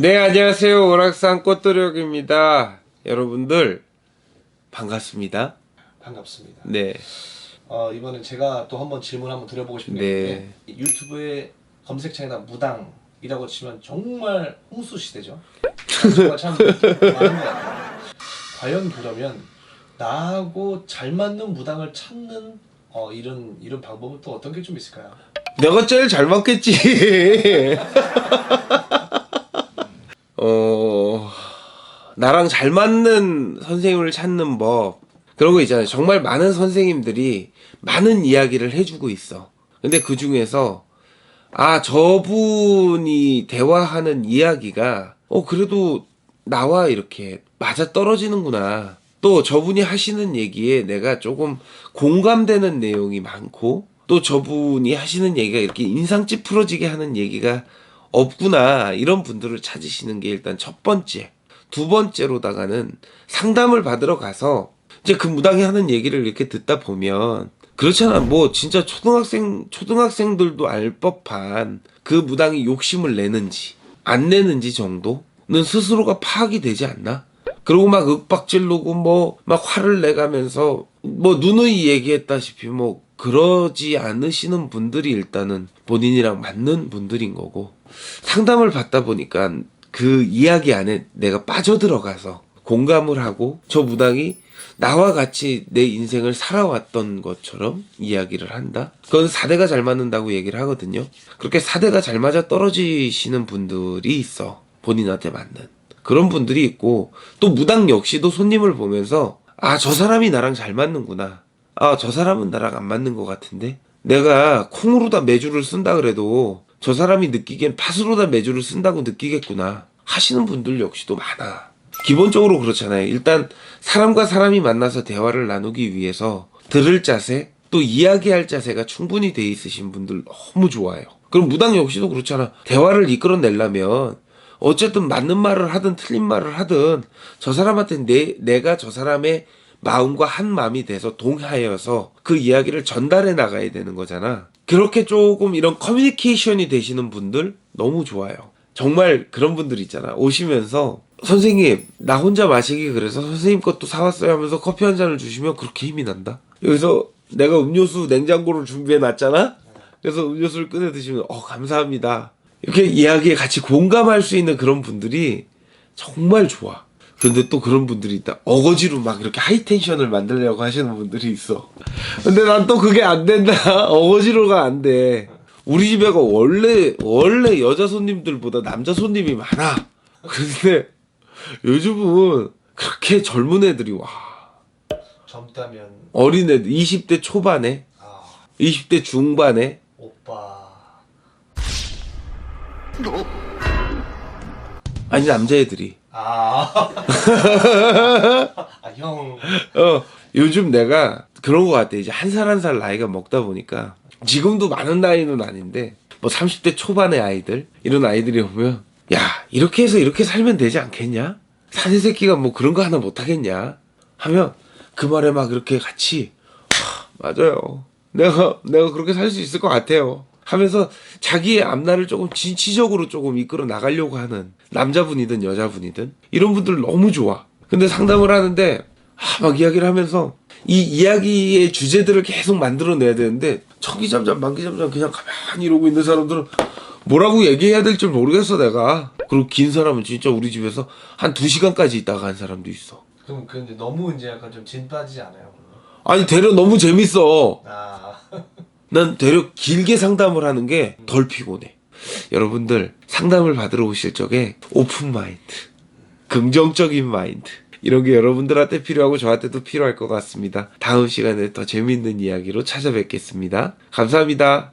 네, 안녕하세요. 오락산 꽃도력입니다. 여러분들, 반갑습니다. 반갑습니다. 네. 어, 이번엔 제가 또 한번 질문 한번 드려보고 싶은 게 네. 있는데 유튜브에 검색창에다 무당이라고 치면 정말 홍수 시대죠. 정말 참 많은 것 같아요. 과연 그러면 나하고 잘 맞는 무당을 찾는 어, 이런 이런 방법은 또 어떤 게 좀 있을까요? 내가 제일 잘 맞겠지. 어, 나랑 잘 맞는 선생님을 찾는 법. 그런 거 있잖아요. 정말 많은 선생님들이 많은 이야기를 해주고 있어. 근데 그 중에서, 아, 저분이 대화하는 이야기가, 어, 그래도 나와 이렇게 맞아 떨어지는구나. 또 저분이 하시는 얘기에 내가 조금 공감되는 내용이 많고, 또 저분이 하시는 얘기가 이렇게 인상 찌푸러지게 하는 얘기가 없구나. 이런 분들을 찾으시는 게 일단 첫 번째. 두 번째로다가는 상담을 받으러 가서 이제 그 무당이 하는 얘기를 이렇게 듣다 보면 그렇잖아. 뭐 진짜 초등학생 초등학생들도 알 법한 그 무당이 욕심을 내는지 안 내는지 정도는 스스로가 파악이 되지 않나? 그리고 막 윽박질르고 뭐 막 화를 내가면서 뭐 누누이 얘기했다시피 뭐 그러지 않으시는 분들이 일단은 본인이랑 맞는 분들인 거고 상담을 받다 보니까 그 이야기 안에 내가 빠져들어가서 공감을 하고 저 무당이 나와 같이 내 인생을 살아왔던 것처럼 이야기를 한다? 그건 사대가 잘 맞는다고 얘기를 하거든요. 그렇게 사대가 잘 맞아 떨어지시는 분들이 있어. 본인한테 맞는. 그런 분들이 있고, 또 무당 역시도 손님을 보면서, 아, 저 사람이 나랑 잘 맞는구나. 아, 저 사람은 나랑 안 맞는 것 같은데? 내가 콩으로 다 매주를 쓴다 그래도 저 사람이 느끼기엔 팥으로다 매주를 쓴다고 느끼겠구나. 하시는 분들 역시도 많아. 기본적으로 그렇잖아요. 일단 사람과 사람이 만나서 대화를 나누기 위해서 들을 자세, 또 이야기할 자세가 충분히 돼 있으신 분들 너무 좋아요. 그럼 무당 역시도 그렇잖아. 대화를 이끌어내려면 어쨌든 맞는 말을 하든 틀린 말을 하든 저 사람한테 내, 내가 저 사람의 마음과 한 마음이 돼서 동하여서 그 이야기를 전달해 나가야 되는 거잖아. 그렇게 조금 이런 커뮤니케이션이 되시는 분들 너무 좋아요. 정말 그런 분들 있잖아. 오시면서 선생님 나 혼자 마시기 그래서 선생님 것도 사왔어요 하면서 커피 한 잔을 주시면 그렇게 힘이 난다. 여기서 내가 음료수 냉장고를 준비해 놨잖아. 그래서 음료수를 꺼내 드시면 어 감사합니다. 이렇게 이야기에 같이 공감할 수 있는 그런 분들이 정말 좋아. 근데 또 그런 분들이 있다. 어거지로 막 이렇게 하이텐션을 만들려고 하시는 분들이 있어. 근데 난 또 그게 안 된다. 어거지로가 안 돼. 우리 집에가 원래, 원래 여자 손님들보다 남자 손님이 많아. 근데 요즘은 그렇게 젊은 애들이 와. 젊다면 어린 애들, 20대 초반에, 아, 20대 중반에, 오빠 아니 남자애들이. 아, 아 형. 어, 요즘 내가 그런 것 같아. 이제 한 살 한 살 나이가 먹다 보니까 지금도 많은 나이는 아닌데 뭐 30대 초반의 아이들 이런 아이들이 오면 야 이렇게 해서 이렇게 살면 되지 않겠냐? 사내 새끼가 뭐 그런 거 하나 못 하겠냐? 하면 그 말에 막 이렇게 같이 하, 맞아요. 내가 내가 그렇게 살 수 있을 것 같아요. 하면서 자기의 앞날을 조금 진취적으로 조금 이끌어 나가려고 하는 남자분이든 여자분이든 이런 분들 너무 좋아. 근데 상담을 하는데 아, 막 이야기를 하면서 이 이야기의 주제들을 계속 만들어내야 되는데 청기잠잠 만기잠잠 그냥 가만히 이러고 있는 사람들은 뭐라고 얘기해야 될줄 모르겠어 내가. 그리고 긴 사람은 진짜 우리 집에서 한 두 시간까지 있다가 한 사람도 있어. 그럼 그 이제 너무 이제 약간 좀 진 빠지지 않아요? 아니 되려 너무 재밌어. 아, 난 되려 길게 상담을 하는 게 덜 피곤해. 여러분들 상담을 받으러 오실 적에 오픈 마인드, 긍정적인 마인드 이런 게 여러분들한테 필요하고 저한테도 필요할 것 같습니다. 다음 시간에 더 재밌는 이야기로 찾아뵙겠습니다. 감사합니다.